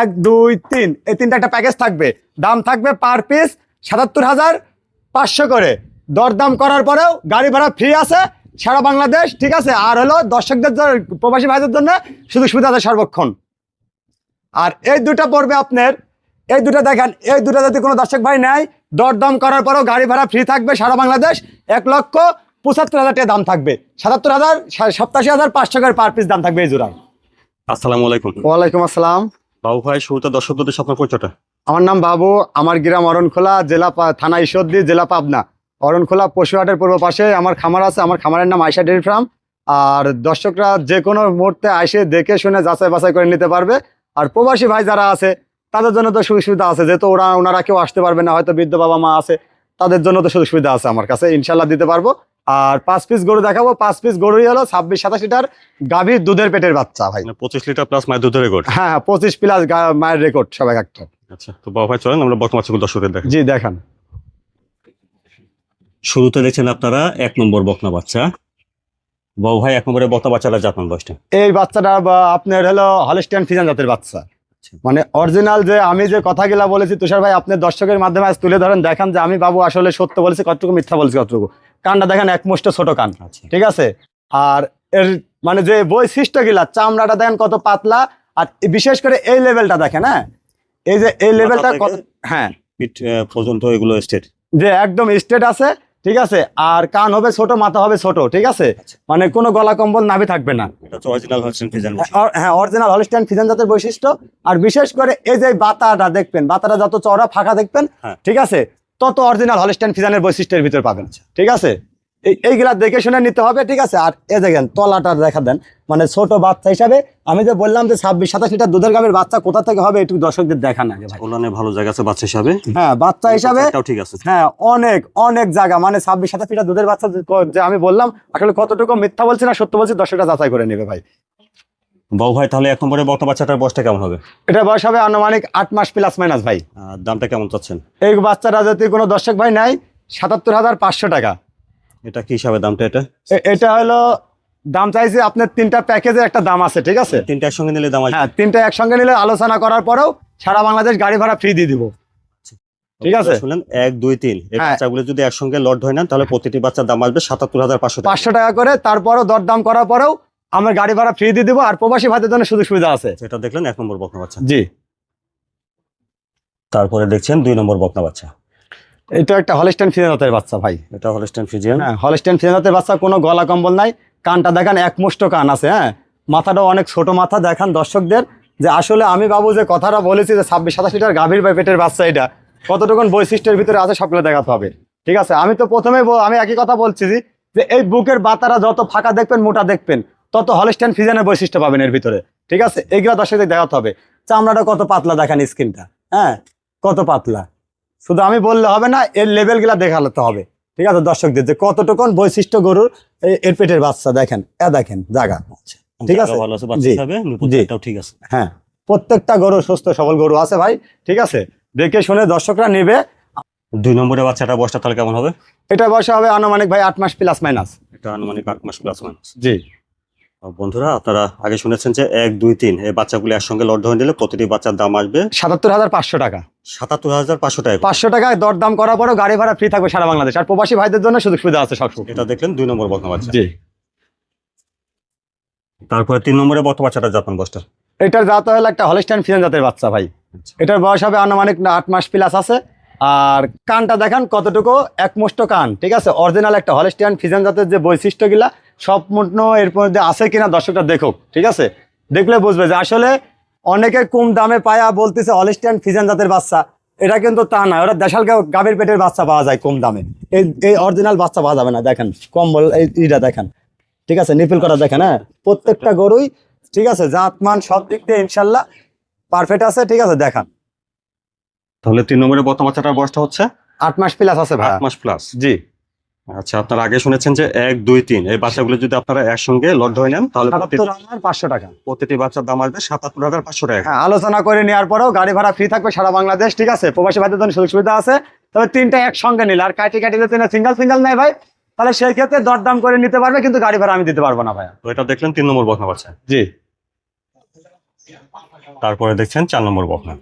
এক দুই তিন। এই তিনটা একটা প্যাকেজ থাকবে। দাম থাকবে পার পিস সাতাত্তর হাজার পাঁচশো করে। দরদাম করার পরেও গাড়ি ভাড়া ফ্রি আছে সারা বাংলাদেশ ঠিক আছে? আর হলো দর্শকদের প্রবাসী ভাইদের জন্য সুযোগ সুবিধা আছে সর্বক্ষণ। আর এই দুটা পড়বে আপনার এই দুটো দেখেন এই দুটো যদি কোনো দর্শক ভাই নেয় দরদাম করার পরেও গাড়ি ভাড়া ফ্রি থাকবে সারা বাংলাদেশ এক লক্ষ পঁচাত্তর হাজার টাকা দাম থাকবে। সাতাত্তর হাজার সপ্তাশি হাজার পাঁচশো করে পার পিস দাম থাকবে এই জোড়া। আসসালামু আলাইকুম। ওয়ালাইকুম আসসালাম। বাবু ভাই, শুরুতে দর্শকদের সাথে আপনার পরিচয়টা। আমার নাম বাবু, আমার গ্রাম অরণখোলা, জেলা থানা ঈশ্বরদী, জেলা পাবনা। অরণখোলা পশুহাটের পূর্ব পাশে আমার খামার আছে, আমার খামারের নাম আয়সা ডেয়ারি ফার্ম। আর দর্শকরা যে কোনো মুহূর্তে আইসে দেখে শুনে যাচাই বাছাই করে নিতে পারবে। আর প্রবাসী ভাই যারা আছে, তাদের জন্য তো সুযোগ সুবিধা আছে। যেহেতু ওরা, ওনারা কেউ আসতে পারবে না, হয়তো বৃদ্ধ বাবা মা আছে, তাদের জন্য তো সুযোগ সুবিধা আছে আমার কাছে। ইনশাল্লাহ দিতে পারব। আর পাঁচ পিস গরু দেখাবো। পাঁচ পিস গরুই হলো ছাব্বিশ সাতাশ লিটার গাভীর দুধের পেটের বাচ্চা ভাই। মানে পঁচিশ লিটার প্লাস মায়ের দুধের রেকর্ড হ্যাঁ হ্যাঁ পঁচিশ প্লাস মায়ের রেকর্ড সবাই একটা আচ্ছা তো বাবু ভাই চলেন আমরা বর্তমান দর্শকদের দেখেন জি দেখান। শুরুতে দেখছেন আপনারা এক নম্বর বকনা বাচ্চা। বাবু ভাই এক নম্বরে বকনা বাচ্চাটা জাতমান বয়সটা? এই বাচ্চাটা আপনার হলো হলস্টিয়ান ফিজান জাতের বাচ্চা। মানে অরিজিনাল যে আমি যে কথাগুলা বলেছি তুষার ভাই আপনার দর্শকের মাধ্যমে আজ তুলে ধরেন দেখান যে আমি বাবু আসলে সত্য বলেছি কতটুকু মিথ্যা বলেছি কতটুকু। কানটা দেখেন একমুষ্ট ছোট কান। আচ্ছা। ঠিক আছে? আর এর মানে যে বৈশিষ্ট্য গিলা চামড়াটা দেখেন কত পাতলা আর বিশেষ করে এই লেভেলটা দেখেন হ্যাঁ? এই যে এই লেভেলটা কত হ্যাঁ। পর্যন্ত এগুলো স্টেট যে একদম স্ট্রেট আছে ঠিক আছে? আর কান হবে ছোট মাথা হবে ছোট ঠিক আছে? আচ্ছা। মানে কোনো গলা কম্বল নাভি থাকবে না। হ্যাঁ অরিজিনাল হলিস্টাইন ফিজান জাতের বৈশিষ্ট্য। আর বিশেষ করে এই যে বাতাটা দেখবেন বাতাটা যত চওড়া ফাঁকা দেখবেন হ্যাঁ। ঠিক আছে? তত অরিজিনাল হলিস্টাইন ফিজানের বৈশিষ্ট্যের ভিতর পাবেন। ঠিক আছে? এই এইগুলা দেখে শুনে নিতে হবে ঠিক আছে? আর এ দেখেন তলাটা দেখা দেন। মানে ছোট বাচ্চা হিসাবে আমি যে বললাম যে ছাব্বিশ সাতাশ লিটার দুধের গাভীর বাচ্চা কোথা থেকে হবে একটু দর্শকদের দেখান আগে ওলানে ভালো জায়গা আছে বাচ্চা হিসাবে? হ্যাঁ বাচ্চা হিসাবে ঠিক আছে। হ্যাঁ অনেক অনেক জায়গা। মানে ছাব্বিশ সাতাশ লিটার দুধের বাচ্চা যে যে আমি বললাম আসলে কতটুকু মিথ্যা বলছি না সত্য বলছি দর্শকরা যাচাই করে নেবে ভাই। বাবু ভাই তাহলে এক নম্বরে বকনা বাচ্চাটার বয়সটা কেমন হবে? এটা বয়স হবে আনুমানিক আট মাস প্লাস মাইনাস ভাই। দামটা কেমন চাচ্ছেন? এই বাচ্চাটা যদি কোনো দর্শক ভাই নাই সাতাত্তর হাজার পাঁচশো টাকা। এটা কি হিসাবে দামটা এটা? এটা হলো দাম চাইছে আপনার তিনটা প্যাকেজের একটা দাম আছে ঠিক আছে? তিনটা একসঙ্গে নিলে দাম আসবে হ্যাঁ তিনটা একসঙ্গে নিলে আলোচনা করার পরেও সারা বাংলাদেশ গাড়ি ভাড়া ফ্রি দিয়ে দিব। ঠিক আছে। শুনলেন এক দুই তিন। এই হ্যাঁ। বাচ্চাগুলো যদি একসঙ্গে লট হয় না তাহলে প্রতিটি বাচ্চার দাম আসবে সাতাত্তর হাজার পাঁচশো টাকা। পাঁচশো টাকা করে তারপরও দরদাম করার পরেও আমার গাড়ি ভাড়া ফ্রি দিয়ে দিব আর প্রবাসী ভাইদের জন্য সুযোগ সুবিধা আছে। এটা দেখলেন এক নম্বর বকনা বাচ্চা। জি। তারপরে দেখছেন দুই নম্বর বকনা বাচ্চা। এটা একটা হলিস্টাইন ফিজানাতের বাচ্চা ভাই। এটা হলস্টেন ফিজিয়ান হ্যাঁ হলিস্টাইন ফিজানাতের বাচ্চা কোনো গলা কম্বল নাই কানটা দেখান একমুষ্ট কান আছে হ্যাঁ। মাথাটা অনেক ছোট মাথা দেখান দর্শকদের যে আসলে আমি বাবু যে কথাটা বলেছি যে ছাব্বিশ সাতাশ লিটার গাভীর বা পেটের বাচ্চা এটা কতটুকুন বৈশিষ্ট্যের ভিতরে আছে সবগুলো দেখাতে হবে। ঠিক আছে আমি তো প্রথমে আমি একই কথা বলছি যে, যে এই বুকের বাতারা যত ফাঁকা দেখবেন মোটা দেখবেন। তত হলিস্টাইন ফিজানের বৈশিষ্ট্য পাবেন এর ভিতরে। ঠিক আছে? এইগুলো দর্শকদের দেখাতে হবে। চামড়াটা কত পাতলা দেখান স্কিনটা হ্যাঁ? কত পাতলা। শুধু আমি বললে হবে না এর লেভেলগুলা দেখাতে হবে। ঠিক আছে দর্শকদের? যে কতটুকুন বৈশিষ্ট্য গরুর এর পেটের বাচ্চা দেখেন। এ দেখেন জায়গা। ঠিক আছে? ঠিক আছে। হ্যাঁ। প্রত্যেকটা গরু সুস্থ সবল গরু আছে ভাই। ঠিক আছে? দেখে শুনে দর্শকরা নেবে। দুই নম্বরের বাচ্চাটা বয়সটা তাহলে কেমন হবে? এটা বয়স হবে আনুমানিক ভাই আট মাস প্লাস মাইনাস এটা আনুমানিক আট মাস প্লাস মাইনাস জি। বন্ধুরা আপনারা আগে শুনেছেন যে এক দুই তিন এই বাচ্চাগুলো একসঙ্গে লট ধরে নিলে প্রতিটি বাচ্চার দাম আসবে সাতাত্তর হাজার পাঁচশো টাকা। সাতাত্তর হাজার পাঁচশো টাকা। পাঁচশো টাকায় দরদাম করার পরেও গাড়ি ভাড়া ফ্রি থাকবে সারা বাংলাদেশ। আর প্রবাসী ভাইদের জন্য সুযোগ সুবিধা আছে সব এটা দেখলেন দুই নম্বর বকনা বাচ্চা। জি। তারপরে তিন নম্বরে বর্তমান বাচ্চাটা জাপান বয়সটা এটার জাত হলো একটা হলিস্টাইন ফিজান জাতের বাচ্চা ভাই। এটার বয়স হবে আনুমানিক না আট মাস প্লাস আছে। আর কানটা দেখেন কতটুকু একমুষ্ট কান, ঠিক আছে? অরিজিনাল একটা হলিস্টিয়ান ফিজান জাতের যে বৈশিষ্ট্যগুলা, সব মূর্ণ এর মধ্যে আছে কিনা দর্শকটা দেখুক, ঠিক আছে? দেখলে বুঝবে যে আসলে অনেকে কম দামে পায়া বলতেছে হলিস্টিয়ান ফিজান জাতের বাচ্চা, এটা কিন্তু তা না, ওরা দেশাল গাভীর পেটের বাচ্চা পাওয়া যায় কম দামে। এই এই অরিজিনাল বাচ্চা পাওয়া যাবে না, দেখেন, কম্বল, এই, এইটা দেখেন, ঠিক আছে? নিপিল করা দেখেন হ্যাঁ? প্রত্যেকটা গরুই, ঠিক আছে? জাত মান সব দিক দিয়ে ইনশাল্লাহ পারফেক্ট আছে, ঠিক আছে? দেখান। তাহলে তিন নম্বরে বর্তমান বাচ্চাটার বয়সটা হচ্ছে? আট মাস প্লাস আছে ভাই আট মাস প্লাস জি। আচ্ছা আপনারা আগে শুনেছেন যে এক দুই তিন এই বাচ্চাগুলো যদি আপনারা একসঙ্গে লট ধরে নেন তাহলে পাঁচশো টাকা। প্রতিটি বাচ্চার দাম আসবে সাতাত্তর হাজার পাঁচশো টাকা। হ্যাঁ আলোচনা করে নেওয়ার পরেও গাড়ি ভাড়া ফ্রি থাকবে সারা বাংলাদেশ ঠিক আছে? প্রবাসী ভাইদের জন্য সুযোগ সুবিধা আছে। তবে তিনটা একসঙ্গে নিলে আর কাটি কাটি যদি সিঙ্গেল সিঙ্গেল নেয় ভাই তাহলে সেই ক্ষেত্রে দরদাম করে নিতে পারবে কিন্তু গাড়ি ভাড়া আমি দিতে পারব না ভাই তো এটা দেখলেন তিন নম্বর বকনা বাচ্চা। জি। তারপরে দেখছেন চার নম্বর বকনা।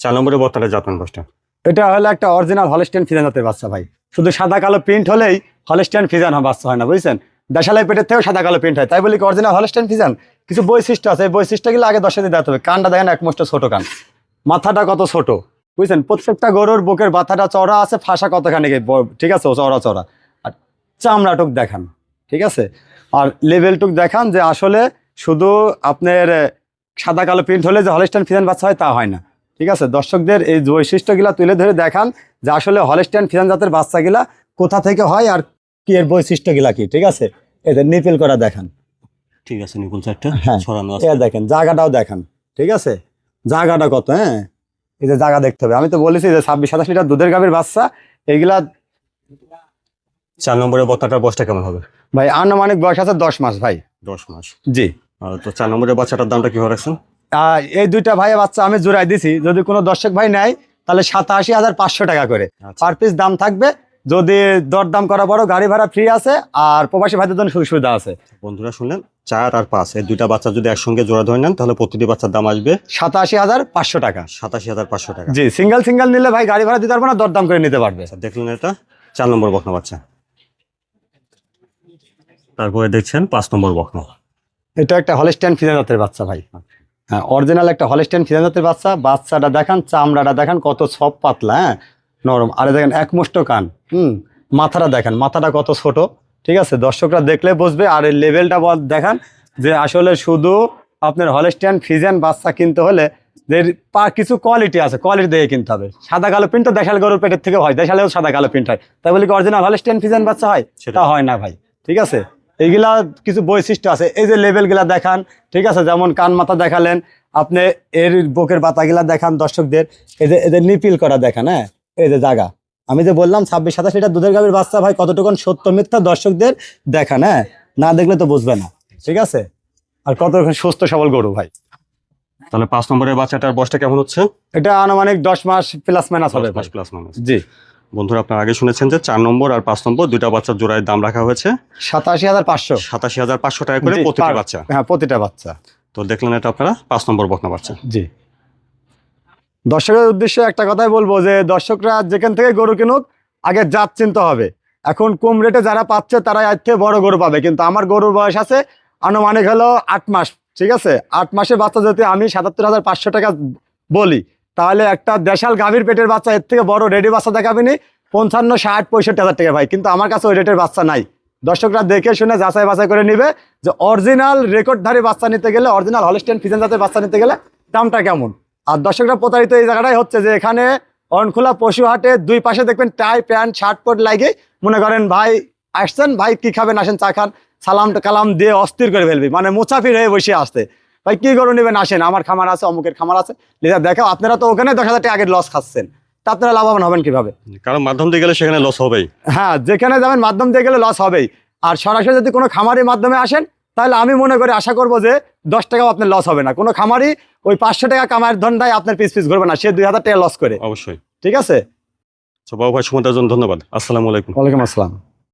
চার নম্বরের বকনাটা জাতমান বসটা এটা হলো একটা অরিজিনাল হলস্টেন ফিজান জাতের বাচ্চা, ভাই। শুধু সাদা কালো প্রিন্ট হলেই হলস্টেন ফিজান বাচ্চা হয় না, বুঝছেন? দেশালাই পেটের থেকেও সাদা কালো প্রিন্ট হয়। তাই বলি অরিজিনাল হলস্টেন ফিজান কিছু বৈশিষ্ট্য আছে। এই বৈশিষ্ট্যগুলো আগে দর্শক দিতে হবে। কানটা দেখেন একমষ্ট ছোট কান। মাথাটা কত ছোট, বুঝছেন? প্রত্যেকটা গরুর বুকের মাথাটা চড়া আছে, ফাঁসা কতখানি ঠিক আছে চড়া চওড়া। আর চামড়াটুক দেখান, ঠিক আছে? আর লেভেলটুক দেখান যে আসলে শুধু আপনার সাদা কালো প্রিন্ট হলে যে হলস্টেন ফিজান বাচ্চা হয়, তা হয় না। ঠিক আছে? দর্শকদের এই বৈশিষ্ট্যগুলা তুলে ধরে দেখান যে আসলে হলস্টেন ফিজান জাতের বাচ্চাগুলা কোথা থেকে হয় আর কি এর বৈশিষ্ট্যগুলা কি ঠিক আছে? এদের নিপিল করা দেখান। ঠিক আছে নিকুল চারটা হ্যাঁ। ছড়ানো আছে। দেখেন জায়গাটাও দেখান ঠিক আছে? জায়গাটা কত হ্যাঁ? এই যে জায়গা দেখতে হবে। আমি তো বলেছি যে ছাব্বিশ সাতাশ লিটার দুধের গাভীর বাচ্চা এগুলা চার নম্বরের বকনাটার বয়সটা কেমন হবে? ভাই আনুমানিক বয়স আছে দশ মাস ভাই। দশ মাস। জি। তো চার নম্বরের বাচ্চাটার দামটা কীভাবে রাখছেন? এই দুইটা ভাই বাচ্চা আমি জোড়াই দিছি। যদি কোনো দর্শক ভাই নেয় তাহলে সাতাশি হাজার পাঁচশো টাকা করে। আচ্ছা। পার পিস দাম থাকবে। যদি দরদাম করা বড় গাড়ি ভাড়া ফ্রি আছে আর প্রবাসী ভাইদের জন্য সুযোগ সুবিধা আছে। বন্ধুরা শুনলেন চার আর পাঁচ। এই দুইটা বাচ্চা যদি একসঙ্গে জোড়া ধরে নেন তাহলে প্রতিটি বাচ্চার দাম আসবে সাতাশি হাজার পাঁচশো টাকা। সাতাশি হাজার পাঁচশো টাকা। জি সিঙ্গেল সিঙ্গেল নিলে ভাই গাড়ি ভাড়া দিতে পারব না দরদাম করে নিতে পারবে। আচ্ছা, দেখলেন এটা? চার নম্বর বকনা বাচ্চা। তারপরে দেখছেন পাঁচ নম্বর বকনা। এটা একটা হলিস্টাইন ফিজানাতের বাচ্চা ভাই। হ্যাঁ অরিজিনাল একটা হলিস্টাইন ফিজানাতের বাচ্চা বাচ্চাটা দেখান চামড়াটা দেখান কত সব পাতলা হ্যাঁ? নরম। আরে দেখেন একমুষ্ট কান হুম? মাথাটা দেখেন মাথাটা কত ছোট ঠিক আছে? দর্শকরা দেখলে বুঝবে আর এই লেভেলটা দেখান যে আসলে শুধু আপনার হলিস্টাইন ফিজিয়ান বাচ্চা কিনতে হলে যে পা- কিছু কোয়ালিটি আছে কোয়ালিটি দিয়ে কিনতে হবে। সাদা কালো প্রিন্ট তো দেশাল গরুর পেটের থেকে হয় দেশালেও সাদা কালো প্রিন্ট হয়। তাই বলি কি অরিজিনাল হলিস্টাইন ফিজিয়ান বাচ্চা হয়? সেটা হয় না ভাই ঠিক আছে? এইগুলা কিছু বৈশিষ্ট্য আছে। এই যে লেভেলগুলা দেখান ঠিক আছে? যেমন কান মাথা দেখালেন আপনি এর বুকের পাতাগুলা দেখান দর্শকদের। এই যে এদের নিপিল করা দেখান হ্যাঁ? এই যে জায়গা আমি যে বললাম ছাব্বিশ সাতাশ লিটার দুধের গাভীর বাচ্চা ভাই কতটুকুন সত্য মিথ্যা দর্শকদের দেখান হ্যাঁ? না দেখলে তো বুঝবে না ঠিক আছে? আর কতক্ষণ সুস্থ সবল গরু ভাই? তাহলে পাঁচ নম্বরের বাচ্চাটার বয়সটা কেমন হচ্ছে? এটা আনুমানিক দশ মাস প্লাস মাইনাস হবে ভাই। প্লাস মাইনাস জি। বন্ধুরা আপনার আগে শুনেছেন যে চার নম্বর আর পাঁচ নম্বর দুইটা বাচ্চার জোড়ায় দাম রাখা হয়েছে। সাতাশি হাজার পাঁচশো। সাতাশি হাজার পাঁচশো টাকা করে প্রতিটা বাচ্চা। হ্যাঁ প্রতিটা বাচ্চা। তো দেখলেন এটা আপনারা পাঁচ নম্বর বকনা বাচ্চা। জি। দর্শকের উদ্দেশ্যে একটা কথাই বলব যে দর্শকরা যেখান থেকে গরু কিনুক আগে জাত চিনতে হবে। এখন কম রেটে যারা পাচ্ছে তারা এর থেকে বড় গরু পাবে। কিন্তু আমার গরুর বয়স আছে আনুমানিক হলো আট মাস ঠিক আছে? আট মাসের বাচ্চা যদি আমি সাতাত্তর হাজার পাঁচশো টাকা বলি তাহলে একটা দেশাল গাভীর পেটের বাচ্চা, এর থেকে বড় রেডি বাচ্চা দেখাবি নি পঞ্চান্ন, ষাট, পঁয়ষট্টি হাজার টাকা ভাই। কিন্তু আমার কাছে ওই রেটের বাচ্চা নাই। দর্শকরা দেখে শুনে যাচাই বাছাই করে নিবে যে অরিজিনাল রেকর্ডধারী বাচ্চা নিতে গেলে, অরিজিনাল হলস্টেন ফিজেন জাতের বাচ্চা নিতে গেলে দামটা কেমন? আর দর্শকরা প্রতারিত এই জায়গাটাই হচ্ছে যে এখানে অনখোলা পশু হাটে দুই পাশে দেখবেন টাই, প্যান্ট, শার্ট পট লাগে মনে করেন, ভাই, আসছেন? ভাই, কি খাবেন? আসেন, চা খান। সালাম কালাম দিয়ে অস্থির করে ফেলবি। মানে মুসাফির হয়ে বসে আসতে। ভাই কি করে নেবেন? আসেন আমার খামার আছে অমুকের খামার আছে। লিজা দেখো আপনারা তো ওখানে দশ হাজার টাকা আগে লস খাচ্ছেন। তা আপনারা লাভবান হবেন কীভাবে? কারণ মাধ্যম দিয়ে গেলে সেখানে লস হবেই। হ্যাঁ যেখানে যাবেন মাধ্যম দিয়ে গেলে লস হবেই। আর সরাসরি যদি কোনো খামারের মাধ্যমে আসেন তাহলে আমি মনে করি আশা করব যে দশ টাকাও আপনার লস হবে না। কোনো খামারই ওই পাঁচশো টাকা কামায়ের ধন্দায় আপনার পিস পিস ঘুরবে না। সে দুই হাজার টাকা লস করে। অবশ্যই। ঠিক আছে? তো বাবু ভাই সময় জন্য ধন্যবাদ। আসসালামু আলাইকুম। ওয়ালাইকুম আসসালাম।